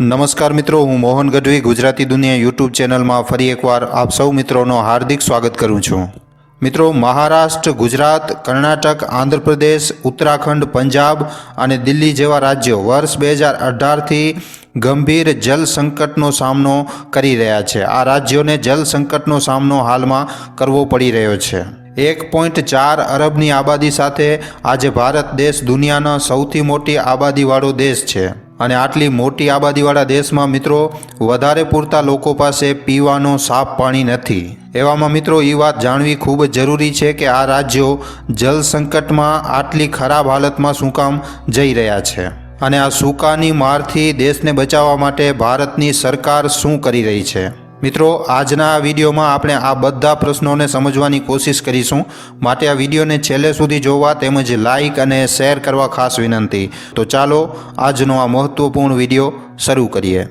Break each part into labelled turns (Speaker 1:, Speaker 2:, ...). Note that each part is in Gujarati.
Speaker 1: નમસ્કાર મિત્રો, હું મોહન ગઢવી, ગુજરાતી દુનિયા યુટ્યુબ ચેનલમાં ફરી એકવાર આપ સૌ મિત્રોનો હાર્દિક સ્વાગત કરું છું. મિત્રો, મહારાષ્ટ્ર, ગુજરાત, કર્ણાટક, આંધ્રપ્રદેશ, ઉત્તરાખંડ, પંજાબ અને દિલ્હી જેવા રાજ્યો વર્ષ બે હજાર અઢારથી ગંભીર જલ સંકટનો સામનો કરી રહ્યા છે. આ રાજ્યોને જલ સંકટનો સામનો હાલમાં કરવો પડી રહ્યો છે. એક પોઈન્ટ ચાર અરબની આબાદી સાથે આજે ભારત દેશ દુનિયાનો સૌથી મોટી આબાદીવાળો દેશ છે. અને આટલી મોટી આબાદીવાળા દેશમાં મિત્રો, વધારે પૂરતા લોકો પાસે પીવાનો સાફ પાણી નથી. એવામાં મિત્રો એ વાત જાણવી ખૂબ જરૂરી છે કે આ રાજ્યો જલ સંકટમાં આટલી ખરાબ હાલતમાં શું કામ જઈ રહ્યા છે. અને આ સૂકાની મારથી દેશને બચાવવા માટે ભારતની સરકાર શું કરી રહી છે? મિત્રો, આજના વિડીયોમાં આપણે આ બધા પ્રશ્નોને સમજવાની કોશિશ કરીશું. માટે આ વિડીયોને છેલ્લે સુધી જોવા તેમજ લાઈક અને શેર કરવા ખાસ વિનંતી. તો ચાલો, આજનો આ મહત્વપૂર્ણ વીડિયો શરૂ કરીએ.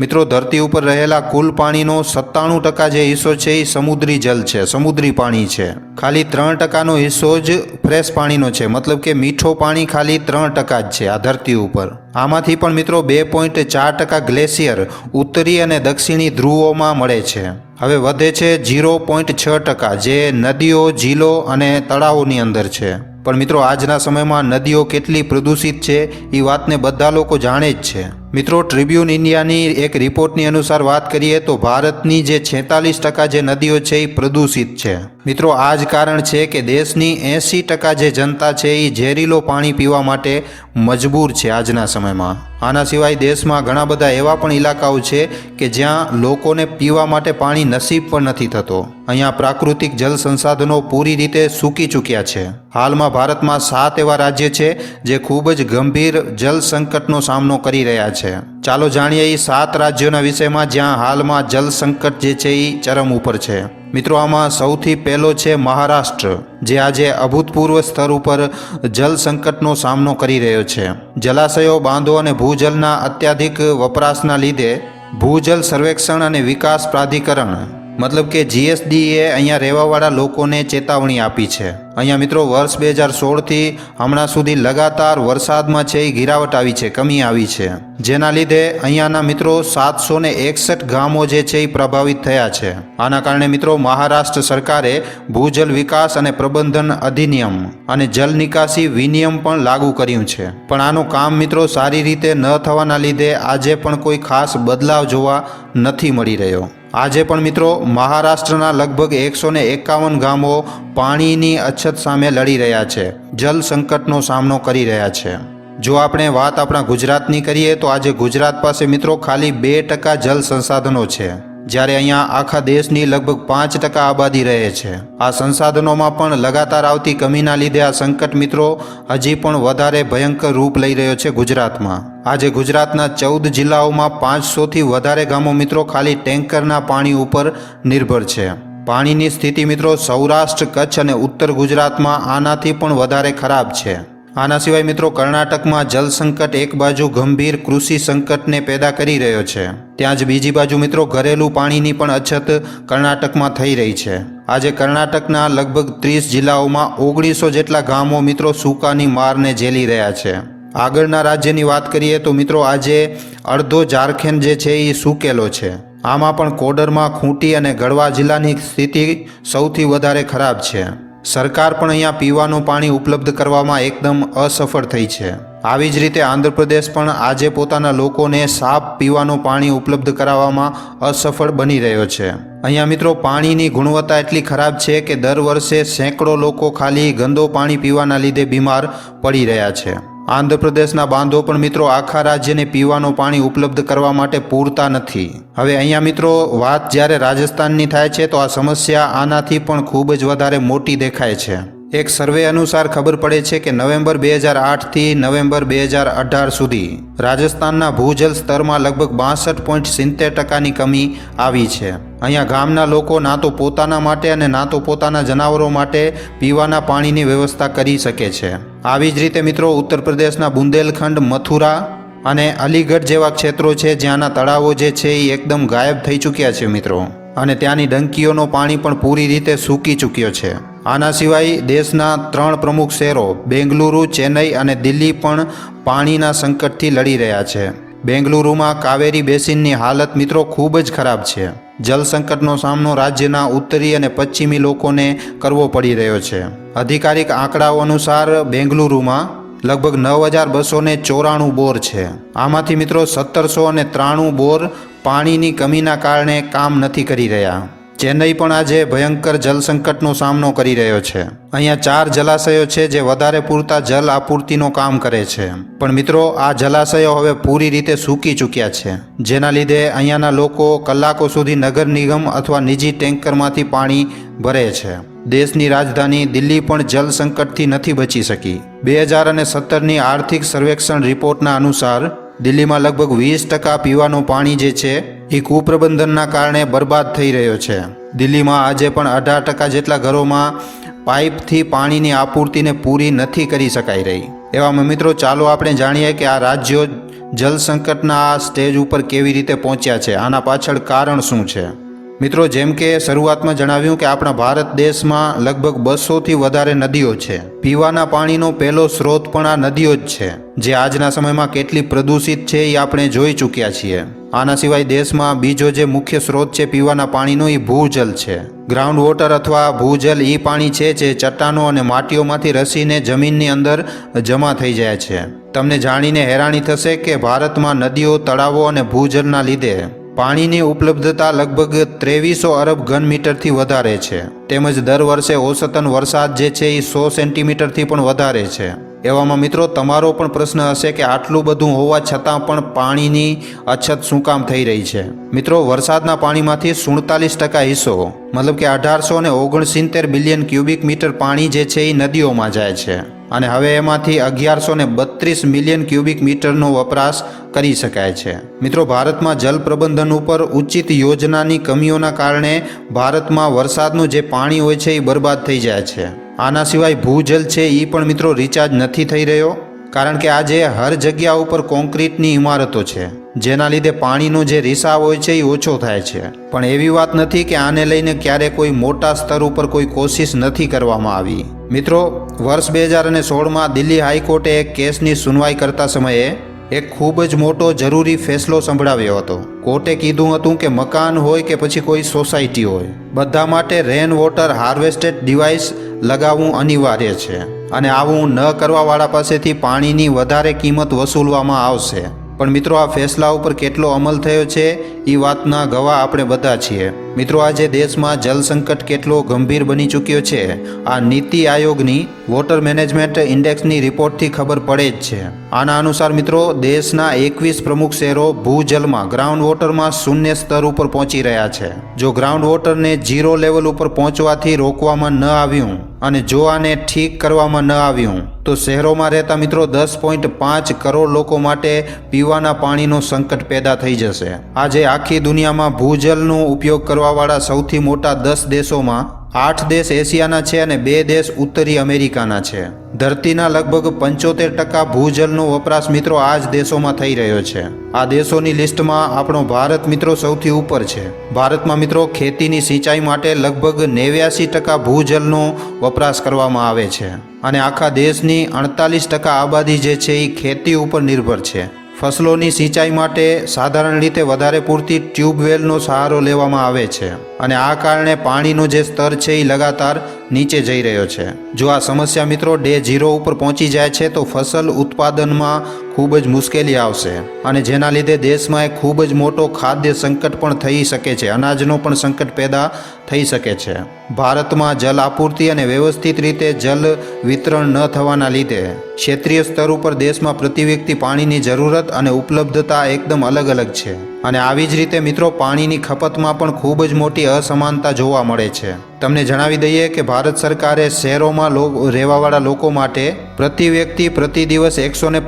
Speaker 1: મિત્રો, ધરતી ઉપર રહેલા કુલ પાણીનો સત્તાણું ટકા જે હિસ્સો છે એ સમુદ્રી જલ છે, સમુદ્રી પાણી છે. ખાલી ત્રણ ટકાનો હિસ્સો જ ફ્રેશ પાણીનો છે. મતલબ કે મીઠો પાણી ખાલી ત્રણ ટકા જ છે આ ધરતી ઉપર. આમાંથી પણ મિત્રો બે પોઈન્ટ ચાર ટકા ગ્લેશિયર ઉત્તરી અને દક્ષિણી ધ્રુવોમાં મળે છે. હવે વધે છે ઝીરો પોઈન્ટ છ ટકા, જે નદીઓ, ઝીલો અને તળાવોની અંદર છે. પણ મિત્રો, આજના સમયમાં નદીઓ કેટલી પ્રદૂષિત છે એ વાતને બધા લોકો જાણે જ છે. મિત્રો ટ્રિબ્યુન ઇન્ડિયાની એક રિપોર્ટની અનુસાર વાત કરીએ તો ભારતની જે છેતાલીસ ટકા જે નદીઓ છે એ પ્રદૂષિત છે. મિત્રો, આ જ કારણ છે કે દેશની એંસી ટકા જે જનતા છે એ ઝેરીલો પાણી પીવા માટે મજબૂર છે આજના સમયમાં. આના સિવાય દેશમાં ઘણા બધા એવા પણ ઇલાકાઓ છે કે જ્યાં લોકોને પીવા માટે પાણી નસીબ પણ નથી થતો. અહીંયા પ્રાકૃતિક જલ સંસાધનો પૂરી રીતે સૂકી ચૂક્યા છે. હાલમાં ભારતમાં સાત એવા રાજ્ય છે જે ખૂબ જ ગંભીર જલ સંકટનો સામનો કરી રહ્યા છે. ચાલો જાણીએ એ સાત રાજ્યોના વિષયમાં જ્યાં હાલમાં જલ સંકટ જે છે એ ચરમ ઉપર છે. મિત્રો, આમાં સૌથી પહેલો છે મહારાષ્ટ્ર, જે આજે અભૂતપૂર્વ સ્તર ઉપર જલ સંકટનો સામનો કરી રહ્યો છે. જલાશયો બાંધો અને ભૂજલના અત્યાધિક વપરાશના લીધે ભૂજલ સર્વેક્ષણ અને વિકાસ પ્રાધિકરણ મતલબ કે જીએસડીએ અહીંયા રહેવાવાળા લોકોને ચેતવણી આપી છે. અહીંયા મિત્રો, વર્ષ બે હજાર સોળથી હમણાં સુધી લગાતાર વરસાદમાં છે એ ગિરાવટ આવી છે, કમી આવી છે. જેના લીધે અહીંયાના મિત્રો સાતસો ને એકસઠ ગામો જે છે એ પ્રભાવિત થયા છે. આના કારણે મિત્રો, મહારાષ્ટ્ર સરકારે ભૂજલ વિકાસ અને પ્રબંધન અધિનિયમ અને જલ નિકાસી વિનિયમ પણ લાગુ કર્યું છે. પણ આનું કામ મિત્રો સારી રીતે ન થવાના લીધે આજે પણ કોઈ ખાસ બદલાવ જોવા નથી મળી રહ્યો. આજે પણ મિત્રો મહારાષ્ટ્રના લગભગ એકસો ને એકાવન ગામો પાણીની અછત સામે લડી રહ્યા છે, જલ સંકટનો સામનો કરી રહ્યા છે. જો આપણે વાત આપણા ગુજરાતની કરીએ તો આજે ગુજરાત પાસે મિત્રો ખાલી બે ટકા જલ સંસાધનો છે. જ્યારે અહીંયા આખા દેશની લગભગ પાંચ ટકા આબાદી રહે છે. આ સંસાધનોમાં પણ લગાતાર આવતી કમીના લીધે આ સંકટ મિત્રો હજી પણ વધારે ભયંકર રૂપ લઈ રહ્યો છે ગુજરાતમાં. આજે ગુજરાતના ચૌદ જિલ્લાઓમાં પાંચસોથી વધારે ગામો મિત્રો ખાલી ટેન્કરના પાણી ઉપર નિર્ભર છે. પાણીની સ્થિતિ મિત્રો સૌરાષ્ટ્ર, કચ્છ અને ઉત્તર ગુજરાતમાં આનાથી પણ વધારે ખરાબ છે. આના સિવાય મિત્રો કર્ણાટકમાં જલ સંકટ એક બાજુ ગંભીર કૃષિ સંકટને પેદા કરી રહ્યો છે. ત્યાં જ બીજી બાજુ મિત્રો ઘરેલું પાણીની પણ અછત કર્ણાટકમાં થઈ રહી છે. આજે કર્ણાટકના લગભગ ત્રીસ જિલ્લાઓમાં ઓગણીસો જેટલા ગામો મિત્રો સૂકાની મારને ઝેલી રહ્યા છે. આગળના રાજ્યની વાત કરીએ તો મિત્રો આજે અડધો ઝારખંડ જે છે એ સૂકેલો છે. આમાં પણ કોડરમાં ખૂંટી અને ગઢવા જિલ્લાની સ્થિતિ સૌથી વધારે ખરાબ છે. સરકાર પણ અહીંયા પીવાનું પાણી ઉપલબ્ધ કરવામાં એકદમ અસફળ થઈ છે. આવી જ રીતે આંધ્રપ્રદેશ પણ આજે પોતાના લોકોને સાફ પીવાનું પાણી ઉપલબ્ધ કરાવવામાં અસફળ બની રહ્યો છે. અહીંયા મિત્રો પાણીની ગુણવત્તા એટલી ખરાબ છે કે દર વર્ષે સેંકડો લોકો ખાલી ગંદો પાણી પીવાના લીધે બીમાર પડી રહ્યા છે. આંધ્રપ્રદેશના બાંધો પણ મિત્રો આખા રાજ્યને પીવાનું પાણી ઉપલબ્ધ કરવા માટે પૂરતા નથી. હવે અહીંયા મિત્રો વાત જ્યારે રાજસ્થાનની થાય છે તો આ સમસ્યા આનાથી પણ ખૂબ જ વધારે મોટી દેખાય છે. એક સર્વે અનુસાર ખબર પડે છે કે નવેમ્બર બે હજાર આઠથી નવેમ્બર બે હજાર અઢાર સુધી રાજસ્થાનના ભૂજલ સ્તરમાં લગભગ બાસઠ પોઈન્ટ સિત્તેર ટકાની કમી આવી છે. અહીંયા ગામના લોકો ના તો પોતાના માટે અને ના તો પોતાના જનાવરો માટે પીવાના પાણીની વ્યવસ્થા કરી શકે છે. આવી જ રીતે મિત્રો ઉત્તર પ્રદેશના બુંદેલખંડ, મથુરા અને અલીગઢ જેવા ક્ષેત્રો છે જ્યાંના તળાવો જે છે એ એકદમ ગાયબ થઈ ચૂક્યા છે મિત્રો. અને ત્યાંની ડંકીઓનો પાણી પણ પૂરી રીતે સૂકી ચૂક્યો છે. આના સિવાય દેશના ત્રણ પ્રમુખ શહેરો બેંગલુરુ, ચેન્નઈ અને દિલ્હી પણ પાણીના સંકટથી લડી રહ્યા છે. બેંગલુરુમાં કાવેરી બેસિનની હાલત મિત્રો ખૂબ જ ખરાબ છે. જલ સંકટનો સામનો રાજ્યના ઉત્તરી અને પશ્ચિમી લોકોને કરવો પડી રહ્યો છે. અધિકારિક આંકડાઓ અનુસાર બેંગલુરુમાં લગભગ નવ હજાર બસો ને ચોરાણું બોર છે. આમાંથી મિત્રો સત્તરસો અને ત્રાણું બોર પાણીની કમીના કારણે કામ નથી કરી રહ્યા. ચેન્નઈ પણ આજે ભયંકર જલસંકટનો સામનો કરી રહ્યો છે. અહીંયા ચાર જલાશયો છે જે વધારે પૂરતા જલ આપૂર્તિનું કામ કરે છે. પણ મિત્રો, આ જલાશયો હવે પૂરી રીતે સૂકી ચૂક્યા છે. જેના લીધે અહીંયાના લોકો કલાકો સુધી નગર નિગમ અથવા નિજી ટેન્કરમાંથી પાણી ભરે છે. દેશની રાજધાની દિલ્હી પણ જલ સંકટથી નથી બચી શકી. બે હજાર અને સત્તરની આર્થિક સર્વેક્ષણ રિપોર્ટના અનુસાર દિલ્હીમાં લગભગ વીસ ટકા પીવાનું પાણી જે છે એ કુપ્રબંધનના કારણે બરબાદ થઈ રહ્યો છે. દિલ્હીમાં આજે પણ અઢાર ટકા જેટલા ઘરોમાં પાઇપથી પાણીની આપૂર્તિને પૂરી નથી કરી શકાઈ રહી. એવામાં મિત્રો, ચાલો આપણે જાણીએ કે આ રાજ્યો જલ સંકટના આ સ્ટેજ ઉપર કેવી રીતે પહોંચ્યા છે. આના પાછળ કારણ શું છે? મિત્રો, જેમ કે શરૂઆતમાં જણાવ્યું કે આપણા ભારત દેશમાં લગભગ બસોથી વધારે નદીઓ છે. પીવાના પાણીનો પહેલો સ્ત્રોત પણ આ નદીઓ જ છે, જે આજના સમયમાં કેટલી પ્રદૂષિત છે એ આપણે જોઈ ચૂક્યા છીએ. આના સિવાય દેશમાં બીજો જે મુખ્ય સ્ત્રોત છે પીવાના પાણીનો એ ભૂજલ છે. ગ્રાઉન્ડ વોટર અથવા ભૂજલ એ પાણી છે જે ચટ્ટાનો અને માટીઓમાંથી રસીને જમીનની અંદર જમા થઈ જાય છે. તમને જાણીને હેરાની થશે કે ભારતમાં નદીઓ, તળાવો અને ભૂજલના લીધે પાણીની ઉપલબ્ધતા લગભગ ત્રેવીસો અરબ ઘન મીટરથી વધારે છે. તેમજ દર વર્ષે ઓસતન વરસાદ જે છે એ સો સેન્ટીમીટરથી પણ વધારે છે. એવામાં મિત્રો, તમારો પણ પ્રશ્ન હશે કે આટલું બધું હોવા છતાં પણ પાણીની અછત શું કામ થઈ રહી છે? મિત્રો, વરસાદના પાણીમાંથી સુડતાલીસ ટકા હિસ્સો, મતલબ કે અઢારસો ને ઓગણસિત્તેર બિલિયન ક્યુબિક મીટર પાણી જે છે એ નદીઓમાં જાય છે. અને હવે એમાંથી અગિયારસો ને બત્રીસ મિલિયન ક્યુબિક મીટરનો વપરાશ કરી શકાય છે. મિત્રો, ભારતમાં જલ પ્રબંધન ઉપર ઉચિત યોજનાની કમીઓના કારણે ભારતમાં વરસાદનું જે પાણી હોય છે એ બરબાદ થઈ જાય છે. આના સિવાય ભૂજલ છે એ પણ મિત્રો રિચાર્જ નથી થઈ રહ્યો, કારણ કે આજે હર જગ્યા ઉપર કોન્ક્રીટની ઇમારતો છે. જેના લીધે પાણીનો જે રિસાવ હોય છે એ ઓછો થાય છે. પણ એવી વાત નથી કે આને લઈને ક્યારે કોઈ મોટા સ્તર ઉપર કોઈ કોશિશ નથી કરવામાં આવી. મિત્રો, વર્ષ બે હજાર અને સોળમાં દિલ્હી હાઈકોર્ટે એક કેસની સુનવાઈ કરતા સમયે એક ખૂબ જ મોટો જરૂરી ફેસલો સંભળાવ્યો હતો. કોર્ટે કીધું હતું કે મકાન હોય કે પછી કોઈ સોસાયટી હોય, બધા માટે રેન વોટર હાર્વેસ્ટેડ ડિવાઇસ લગાવવું અનિવાર્ય છે અને આવું ન કરવાવાળા પાસેથી પાણીની વધારે કિંમત વસૂલવામાં આવશે. પણ મિત્રો, આ ફેસલા ઉપર કેટલો અમલ થયો છે એ વાતના ગવાહ આપણે બધા છીએ. મિત્રો, આજે દેશમાં જલ સંકટ કેટલો ગંભીર બની ચૂક્યો છે, આ નીતિ આયોગની વોટર મેનેજમેન્ટ ઇન્ડેક્સની રિપોર્ટથી ખબર પડે જ છે. આના અનુસાર મિત્રો, દેશના એકવીસ પ્રમુખ શહેરો ભૂજલમાં ગ્રાઉન્ડ વોટરમાં શૂન્ય સ્તર ઉપર પહોંચી રહ્યા છે. જો ગ્રાઉન્ડ વોટરને ઝીરો લેવલ ઉપર પહોંચવાથી રોકવામાં ન આવ્યું અને જો આને ઠીક કરવામાં ન આવ્યું, તો શહેરોમાં રહેતા મિત્રો દસ પોઈન્ટ પાંચ કરોડ લોકો માટે પીવાના પાણીનો સંકટ પેદા થઈ જશે. આજે આખી દુનિયામાં ભૂજલનો ઉપયોગ કરવાવાળા સૌથી મોટા દસ દેશોમાં આઠ દેશ એશિયાના છે અને બે દેશ ઉત્તરી અમેરિકાના છે. ધરતીના લગભગ પંચોતેર ટકા ભૂજલનો વપરાશ મિત્રો આ જ દેશોમાં થઈ રહ્યો છે. આ દેશોની લિસ્ટમાં આપણો ભારત મિત્રો સૌથી ઉપર છે. ભારતમાં મિત્રો ખેતીની સિંચાઈ માટે લગભગ નેવ્યાસી ટકા ભૂજલનો વપરાશ કરવામાં આવે છે. અને આખા દેશની અડતાલીસ ટકા આબાદી જે છે એ ખેતી ઉપર નિર્ભર છે. ફસલોની સિંચાઈ માટે સાધારણ રીતે વધારે પૂરતી ટ્યુબવેલનો સહારો લેવામાં આવે છે. અને આ કારણે પાણીનો જે સ્તર છે એ લગાતાર નીચે જઈ રહ્યો છે. જો આ સમસ્યા મિત્રો ડે ઝીરો ઉપર પહોંચી જાય છે, તો ફસલ ઉત્પાદનમાં ખૂબ જ મુશ્કેલી આવશે. અને જેના લીધે દેશમાં એક ખૂબ જ મોટો ખાદ્ય સંકટ પણ થઈ શકે છે, અનાજનો પણ સંકટ પેદા થઈ શકે છે. ભારતમાં જલ આપૂર્તિ અને વ્યવસ્થિત રીતે જલ વિતરણ ન થવાના લીધે ક્ષેત્રીય સ્તર ઉપર દેશમાં પ્રતિ વ્યક્તિ પાણીની જરૂરત અને ઉપલબ્ધતા એકદમ અલગ અલગ છે. અને આવી જ રીતે મિત્રો પાણીની ખપતમાં પણ ખૂબ જ મોટી અસમાનતા જોવા મળે છે. તમને જણાવી દઈએ કે ભારત સરકારે શહેરોમાં રહેવાવાળા લોકો માટે પ્રતિ વ્યક્તિ પ્રતિ દિવસ એકસો ને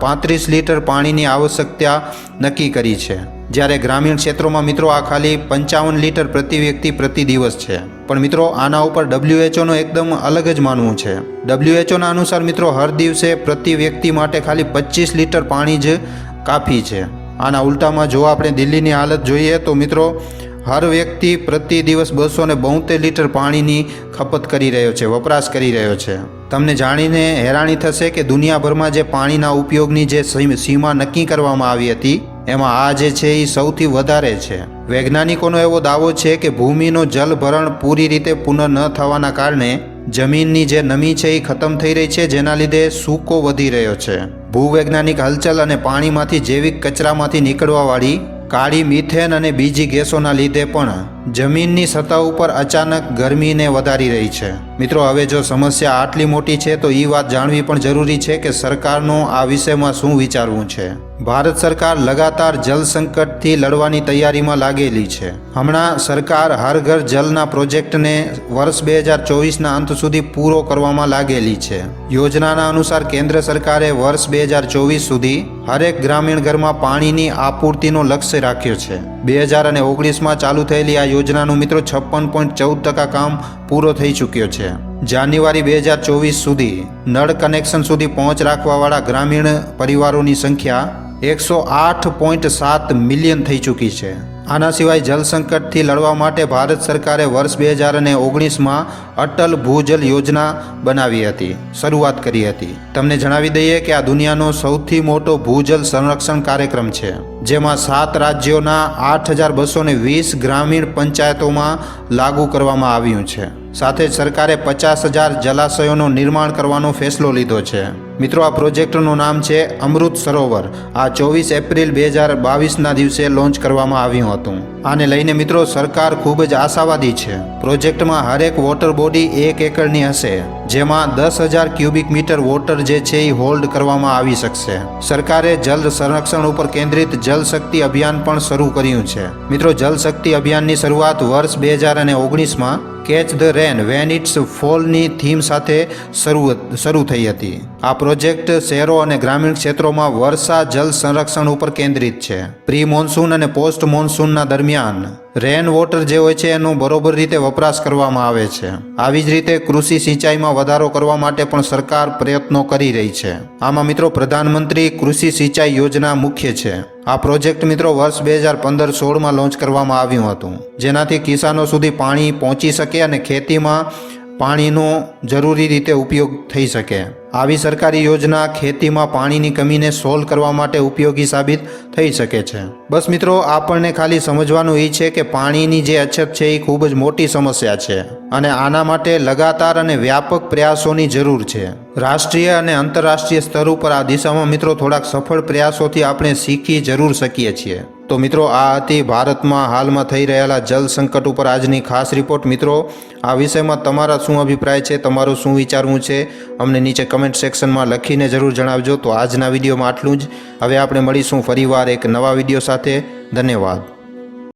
Speaker 1: પાંત્રીસ લીટર પાણીની આવશ્યકતા નક્કી કરી છે. જ્યારે ગ્રામીણ ક્ષેત્રોમાં મિત્રો આ ખાલી પંચાવન લીટર પ્રતિ વ્યક્તિ પ્રતિ દિવસ છે. પણ મિત્રો આના ઉપર ડબ્લ્યુએચઓનો એકદમ અલગ જ માનવું છે. ડબ્લ્યુએચઓના અનુસાર મિત્રો હર દિવસે પ્રતિ વ્યક્તિ માટે ખાલી પચીસ લીટર પાણી જ કાફી છે. આના ઉલટામાં જો આપણે દિલ્હીની હાલત જોઈએ તો મિત્રો, હર વ્યક્તિ પ્રતિ દિવસ બસો ને બોતેર લીટર પાણીની ખપત કરી રહ્યો છે, વપરાશ કરી રહ્યો છે. તમને જાણીને હેરાની થશે કે દુનિયાભરમાં જે પાણીના ઉપયોગની જે સીમ- નક્કી કરવામાં આવી હતી, એમાં આ જે છે એ સૌથી વધારે છે. વૈજ્ઞાનિકોનો એવો દાવો છે કે ભૂમિનો જલભરણ પૂરી રીતે પુનઃ ન થવાના કારણે જમીનની જે નમી છે એ ખતમ થઈ રહી છે, જેના લીધે સૂકો વધી રહ્યો છે. ભૂવૈજ્ઞાનિક હલચલ અને પાણીમાંથી જૈવિક કચરામાંથી નીકળવાવાળી કાળી મિથેન અને બીજી ગેસોના લીધે પણ જમીનની સતહ ઉપર અચાનક ગરમીને વધારી રહી છે. મિત્રો, હવે જો સમસ્યા આટલી મોટી છે, તો એ વાત જાણવી પણ જરૂરી છે કે સરકારનો આ વિષયમાં શું વિચારવું છે. ભારત સરકાર લગાતાર જલ સંકટથી લડવાની તૈયારીમાં લાગેલી છે. હમણાં સરકાર હર ઘર જલના પ્રોજેક્ટને વર્ષ બે હજાર ચોવીસના અંત સુધી પૂરો કરવામાં લાગેલી છે. યોજનાના અનુસાર કેન્દ્ર સરકારે વર્ષ બે હજાર ચોવીસ સુધી હરેક ગ્રામીણ ઘરમાં પાણીની આપૂર્તિનો લક્ષ્ય રાખ્યો છે. બે હજાર અને ઓગણીસમાં ચાલુ થયેલી આ યોજનાનું મિત્રો છપ્પન પોઈન્ટ ચૌદ ટકા કામ પૂરો થઈ ચૂક્યો છે. જાન્યુઆરી બે હજાર ચોવીસ સુધી નળ કનેક્શન સુધી પહોંચ રાખવાવાળા ગ્રામીણ પરિવારોની સંખ્યા એકસો આઠ પોઈન્ટ સાત મિલિયન થઈ ચૂકી છે. આના સિવાય જલસંકટથી લડવા માટે ભારત સરકારે વર્ષ બે હજાર અને ઓગણીસમાં અટલ ભૂજલ યોજના બનાવી હતી. શરૂઆત કરી હતી. તમને જણાવી દઈએ કે આ દુનિયાનો સૌથી મોટો ભૂજલ સંરક્ષણ કાર્યક્રમ છે, જેમાં સાત રાજ્યોના આઠ હજાર બસો ને વીસ ગ્રામીણ પંચાયતોમાં લાગુ કરવામાં આવ્યું છે. સાથે જ સરકારે પચાસ હજાર જલાશયોનું નિર્માણ કરવાનો ફેસલો લીધો છે. મિત્રો, આ પ્રોજેક્ટનું નામ છે અમૃત સરોવર. આ ચોવીસ એપ્રિલ બે હજાર બાવીસના દિવસે લોન્ચ કરવામાં આવ્યું હતું. આને લઈને મિત્રો, સરકાર ખૂબ જ આશાવાદી છે. પ્રોજેક્ટમાં હરેક વોટર બોડી એક એકરની હશે, જેમાં દસ હજાર ક્યુબિક મીટર વોટર જે છે એ હોલ્ડ કરવામાં આવી શકશે. સરકારે જલ સંરક્ષણ ઉપર કેન્દ્રિત જલ શક્તિ અભિયાન પણ શરૂ કર્યું છે. મિત્રો, જલ શક્તિ અભિયાનની શરૂઆત વર્ષ બે હજાર અને ઓગણીસમાં catch the rain when it's ફોલની theme સાથે શરૂ શરૂ થઈ હતી. આ પ્રોજેક્ટ શહેરો અને ગ્રામીણ ક્ષેત્રોમાં વર્ષા જલ સંરક્ષણ ઉપર કેન્દ્રિત છે. પ્રી મોન્સૂન અને પોસ્ટ મોન્સૂનના દરમિયાન રેન વોટર જે હોય છે એનો બરોબર રીતે વપરાશ કરવામાં આવે છે. આવી જ રીતે કૃષિ સિંચાઈમાં વધારો કરવા માટે પણ સરકાર પ્રયત્નો કરી રહી છે. આમાં મિત્રો પ્રધાનમંત્રી કૃષિ સિંચાઈ યોજના મુખ્ય છે. આ પ્રોજેક્ટ મિત્રો વર્ષ બે હજાર પંદર સોળમાં લોન્ચ કરવામાં આવ્યું હતું. જેનાથી કિસાનો સુધી પાણી પહોંચી શકે અને ખેતીમાં પાણીનો જરૂરી રીતે ઉપયોગ થઈ શકે. આવી સરકારી યોજના ખેતીમાં પાણીની કમીને સોલ્વ કરવા માટે ઉપયોગી સાબિત થઈ શકે છે. બસ મિત્રો, આપણને ખાલી સમજવાનું એ છે કે પાણીની જે અછત છે એ ખૂબ જ મોટી સમસ્યા છે અને આના માટે લગાતાર અને વ્યાપક પ્રયાસોની જરૂર છે. રાષ્ટ્રીય અને આંતરરાષ્ટ્રીય સ્તર ઉપર આ દિશામાં મિત્રો થોડાક સફળ પ્રયાસોથી આપણે શીખી જરૂર શકીએ છીએ. તો મિત્રો, આ હતી ભારતમાં હાલમાં થઈ રહેલા જલ સંકટ ઉપર આજની ખાસ રિપોર્ટ. મિત્રો, આ વિષયમાં તમારા શું અભિપ્રાય છે? તમારું શું વિચારવું છે? અમને નીચે કમેન્ટ સેક્શનમાં લખીને જરૂર જણાવજો. તો આજના વિડીયોમાં આટલું જ. હવે આપણે મળીશું ફરીવાર એક નવા વીડિયો સાથે. ધન્યવાદ.